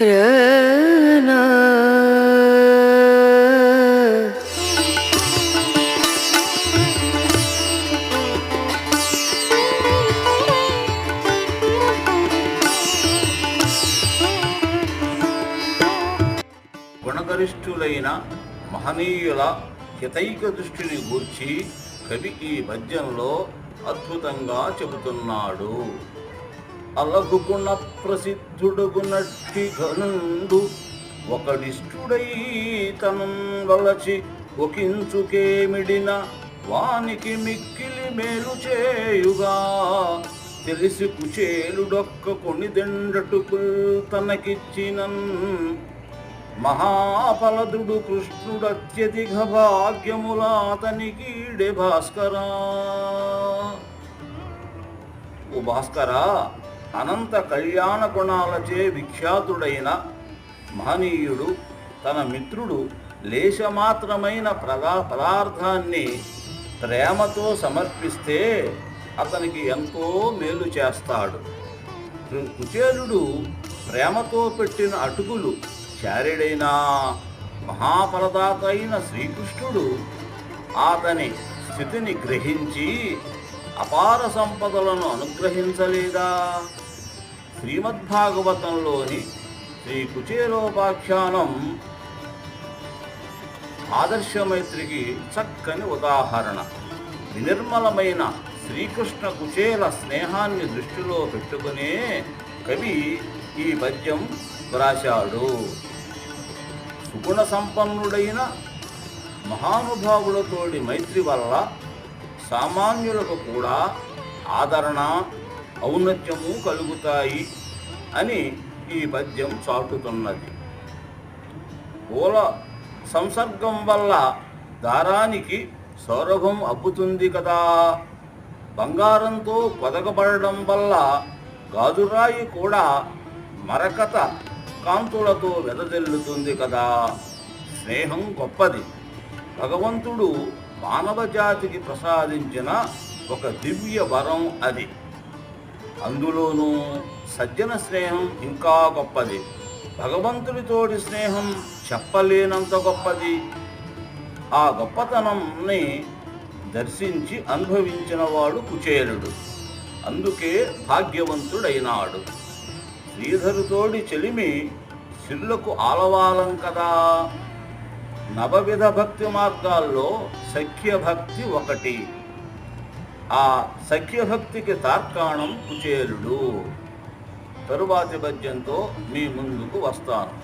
రనా గుణగరిష్ఠులైన మహనీయుల హితైక దృష్టిని గూర్చి కవి ఈ పద్యంలో అద్భుతంగా చెబుతున్నాడు. అలగుకుణ ప్రసిద్ధుడుగునట్టి ఘనుండు. ఒకడిష్టుడై తనం వలచి ఒకించుకేమిడిన వానికి మిక్కిలి మేలు చేయుగా. తెలిసి కుచేలుడొక్క కొనిదెండటుకుల్ తనకిచ్చినన్ మహాఫలదుడు కృష్ణుడత్యధిక భాగ్యములా అతనికీడే భాస్కరా. ఓ భాస్కరా అనంత కళ్యాణ గుణాలచే విఖ్యాతుడైన మహనీయుడు తన మిత్రుడు లేశమాత్రమైన ప్రదా పదార్థాన్ని ప్రేమతో సమర్పిస్తే అతనికి ఎంతో మేలు చేస్తాడు. కుచేలుడు ప్రేమతో పెట్టిన అటుకులు చారిడైన మహాఫలదాత అయిన శ్రీకృష్ణుడు అతని స్థితిని గ్రహించి అపార సంపదలను అనుగ్రహించలేదా? శ్రీమద్భాగవతంలోని శ్రీ కుచేలోపాఖ్యానం ఆదర్శమైత్రికి చక్కని ఉదాహరణ. వినిర్మలమైన శ్రీకృష్ణ కుచేల స్నేహాన్ని దృష్టిలో పెట్టుకునే కవి ఈ పద్యం వ్రాశాడు. సుగుణ సంపన్నుడైన మహానుభావులతోడి మైత్రి వల్ల సామాన్యులకు కూడా ఆదరణ ఔన్నత్యము కలుగుతాయి అని ఈ పద్యం చాటుతున్నది. పూల సంసర్గం వల్ల దారానికి సౌరభం అబ్బుతుంది కదా. బంగారంతో పొదగబడడం వల్ల గాజురాయి కూడా మరకత కాంతులతో వెదజల్లుతుంది కదా. స్నేహం గొప్పది. భగవంతుడు మానవ జాతికి ప్రసాదించిన ఒక దివ్య వరం అది. అందులోనూ సజ్జన స్నేహం ఇంకా గొప్పది. భగవంతుడితోటి స్నేహం చెప్పలేనంత గొప్పది. ఆ గొప్పతనంని దర్శించి అనుభవించిన వాడు కుచేలుడు. అందుకే భాగ్యవంతుడైనాడు. శ్రీధరుతోడి చెలిమి సిల్లకు ఆలవాలం కదా. నవవిధ భక్తి మార్గాల్లో సఖ్య భక్తి ఒకటి. ఆ సఖ్యభక్తికి తార్కాణం కుచేలుడు తరువాతి పద్యంతో మీ ముందుకు వస్తాను.